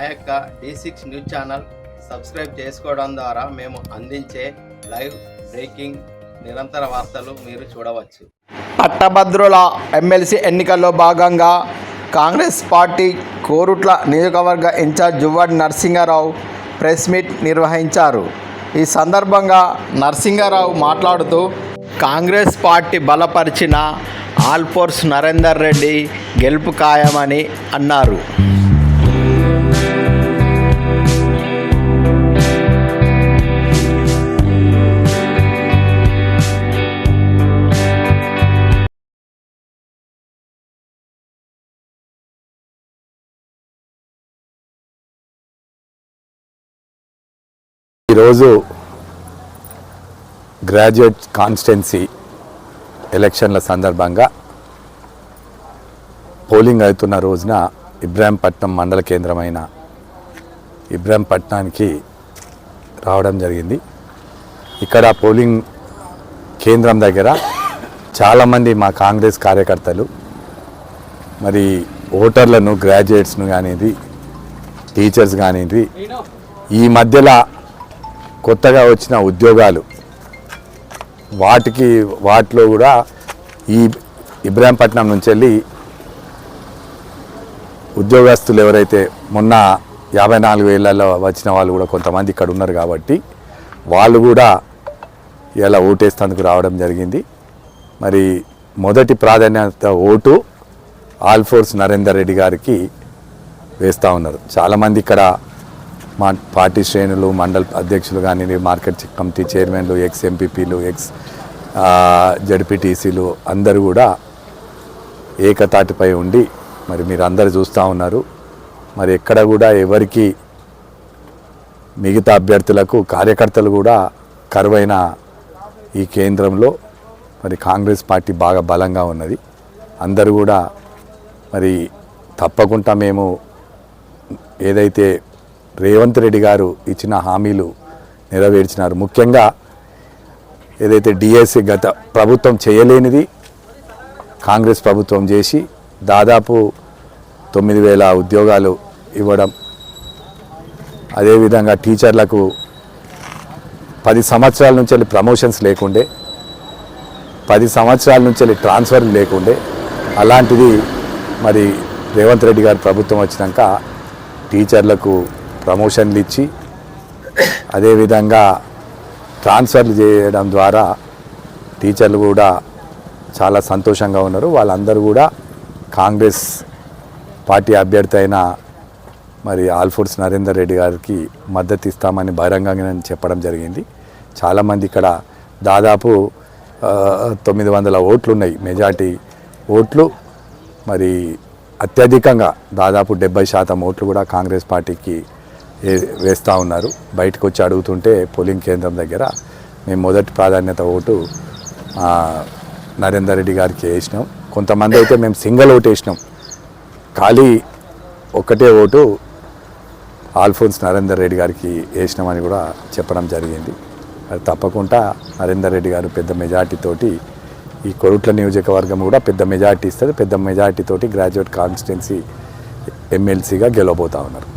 మా యొక్క D six news channel subscribe చేసుకోవడం ద్వారా మేము అందించే లైవ్ బ్రేకింగ్ నిరంతర వార్తలు మీరు చూడవచ్చు. పట్టభద్రుల ఎమ్మెల్సీ ఎన్నికల్లో భాగంగా కాంగ్రెస్ పార్టీ కోరుట్ల నియోజకవర్గ incharge Juvvadi Narasimharao press meet నిర్వహించారు. ఈ సందర్భంగా నరసింహారావు మాట్లాడుతూ కాంగ్రెస్ పార్టీ బలపరిచిన ఆల్ఫోర్స్ నరేందర్ రెడ్డి గెలుపు ఖాయమని అన్నారు. ఈరోజు గ్రాడ్యుయేట్ కాన్స్టిట్యున్సీ ఎలక్షన్ల సందర్భంగా పోలింగ్ అవుతున్న రోజున ఇబ్రాహీంపట్నం మండల కేంద్రమైన ఇబ్రాహీంపట్నానికి రావడం జరిగింది. ఇక్కడ పోలింగ్ కేంద్రం దగ్గర చాలామంది మా కాంగ్రెస్ కార్యకర్తలు మరి ఓటర్లను గ్రాడ్యుయేట్స్ను కానిది టీచర్స్ కానిది ఈ మధ్యలో కొత్తగా వచ్చిన ఉద్యోగాలు. వాటికి వాటిలో కూడా ఈ ఇబ్రాహీంపట్నం నుంచి వెళ్ళి ఉద్యోగస్తులు ఎవరైతే మొన్న యాభై నాలుగు వేలలో వచ్చిన వాళ్ళు కూడా కొంతమంది ఇక్కడ ఉన్నారు కాబట్టి వాళ్ళు కూడా ఇలా ఓటేస్తందుకు రావడం జరిగింది. మరి మొదటి ప్రాధాన్యత ఓటు ఆల్ఫోర్స్ నరేందర్ రెడ్డి గారికి వేస్తూ ఉన్నారు. చాలామంది ఇక్కడ మా పార్టీ శ్రేణులు మండల అధ్యక్షులు కానీ మార్కెట్ కమిటీ చైర్మన్లు ఎక్స్ ఎంపీపీలు ఎక్స్ జడ్పీటీసీలు అందరూ కూడా ఏకతాటిపై ఉండి మరి మీరు అందరు చూస్తూ ఉన్నారు. మరి ఎక్కడ కూడా ఎవరికి మిగతా అభ్యర్థులకు కార్యకర్తలు కూడా కరువైన ఈ కేంద్రంలో మరి కాంగ్రెస్ పార్టీ బాగా బలంగా ఉన్నది. అందరూ కూడా మరి తప్పకుండా మేము ఏదైతే రేవంత్ రెడ్డి గారు ఇచ్చిన హామీలు నెరవేర్చినారు. ముఖ్యంగా ఏదైతే డిఎస్సి గత ప్రభుత్వం చేయలేనిది కాంగ్రెస్ ప్రభుత్వం చేసి దాదాపు తొమ్మిది వేల ఉద్యోగాలు ఇవ్వడం అదేవిధంగా టీచర్లకు పది సంవత్సరాల నుంచి వెళ్ళి ప్రమోషన్స్ లేకుండే పది సంవత్సరాల నుంచి వెళ్ళి ట్రాన్స్ఫర్ లేకుండే అలాంటిది మరి రేవంత్ రెడ్డి గారు ప్రభుత్వం వచ్చినాక టీచర్లకు ప్రమోషన్లు ఇచ్చి అదేవిధంగా ట్రాన్స్ఫర్లు చేయడం ద్వారా టీచర్లు కూడా చాలా సంతోషంగా ఉన్నారు. వాళ్ళందరూ కూడా కాంగ్రెస్ పార్టీ అభ్యర్థి అయిన మరి ఆల్ఫోర్స్ నరేందర్ రెడ్డి గారికి మద్దతు ఇస్తామని బహిరంగంగా చెప్పడం జరిగింది. చాలామంది ఇక్కడ దాదాపు తొమ్మిది వందల ఓట్లు ఉన్నాయి మెజార్టీ ఓట్లు మరి అత్యధికంగా దాదాపు డెబ్బై శాతం ఓట్లు కూడా కాంగ్రెస్ పార్టీకి వేస్తూ ఉన్నారు. బయటకు వచ్చి అడుగుతుంటే పోలింగ్ కేంద్రం దగ్గర మేము మొదటి ప్రాధాన్యత ఓటు నరేందర్ రెడ్డి గారికి వేసినాం. కొంతమంది అయితే మేము సింగిల్ ఓటు వేసినాం. ఖాళీ ఒక్కటే ఓటు ఆల్ఫోన్స్ నరేందర్ రెడ్డి గారికి వేసినామని కూడా చెప్పడం జరిగింది. అది తప్పకుండా నరేందర్ రెడ్డి గారు పెద్ద మెజార్టీతోటి ఈ కొరుట్ల నియోజకవర్గం కూడా పెద్ద మెజార్టీ ఇస్తుంది. పెద్ద మెజార్టీతోటి గ్రాడ్యుయేట్ కాన్స్టిట్యున్సీ ఎమ్మెల్సీగా గెలవబోతూ ఉన్నారు.